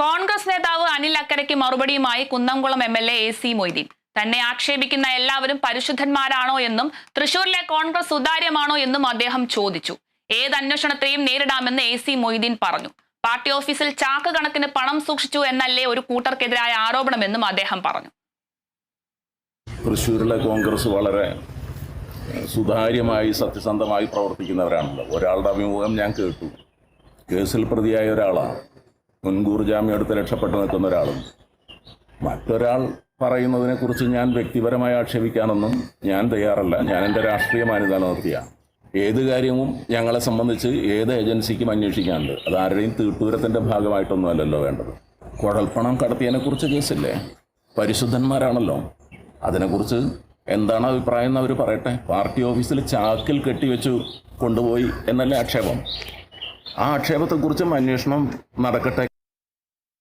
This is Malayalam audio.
കോൺഗ്രസ് നേതാവ് അനിൽ അക്കരയ്ക്ക് മറുപടിയുമായി Kunnamkulam M L A A C Moideen. തന്നെ ആക്ഷേപിക്കുന്ന എല്ലാവരും പരിശുദ്ധന്മാരാണോ എന്നും തൃശൂരിലെ കോൺഗ്രസ് സുതാര്യമാണോ എന്നും അദ്ദേഹം ചോദിച്ചു. ഏത് അന്വേഷണത്തെയും നേരിടാമെന്ന് എ സി മൊയ്തീൻ പറഞ്ഞു. പാർട്ടി ഓഫീസിൽ ചാക്ക് കണക്കിന് പണം സൂക്ഷിച്ചു എന്നല്ലേ ഒരു കൂട്ടർക്കെതിരായ ആരോപണമെന്നും അദ്ദേഹം പറഞ്ഞു. തൃശൂരിലെ കോൺഗ്രസ് വളരെ സുതാര്യമായി സത്യസന്ധമായി പ്രവർത്തിക്കുന്നവരാണല്ലോ. ഒരാളുടെ അഭിമുഖം ഞാൻ കേട്ടു. കേസിൽ പ്രതിയായ ഒരാളാണ്. മുൻകൂർ ജാമ്യം എടുത്ത് രക്ഷപ്പെട്ടു നിൽക്കുന്ന ഒരാളും. മറ്റൊരാൾ പറയുന്നതിനെക്കുറിച്ച് ഞാൻ വ്യക്തിപരമായി ആക്ഷേപിക്കാനൊന്നും ഞാൻ തയ്യാറല്ല. ഞാൻ എന്റെ രാഷ്ട്രീയ മാന്യത നിർത്തിയാണ് ഏത് കാര്യവും ഞങ്ങളെ സംബന്ധിച്ച് ഏത് ഏജൻസിക്കും അന്വേഷിക്കാനുണ്ട്. അത് ആരുടെയും തീട്ടൂരത്തിന്റെ ഭാഗമായിട്ടൊന്നും അല്ലല്ലോ വേണ്ടത്. കുഴൽപ്പണം കടത്തിയതിനെക്കുറിച്ച് കേസില്ലേ? പരിശുദ്ധന്മാരാണല്ലോ. അതിനെക്കുറിച്ച് എന്താണ് അഭിപ്രായം എന്ന് അവർ പറയട്ടെ? പാർട്ടി ഓഫീസിൽ ചാക്കിൽ കെട്ടിവെച്ചു കൊണ്ടുപോയി എന്നല്ലേ ആക്ഷേപം? ആ ആക്ഷേപത്തെക്കുറിച്ചും അന്വേഷണം നടക്കട്ടെ.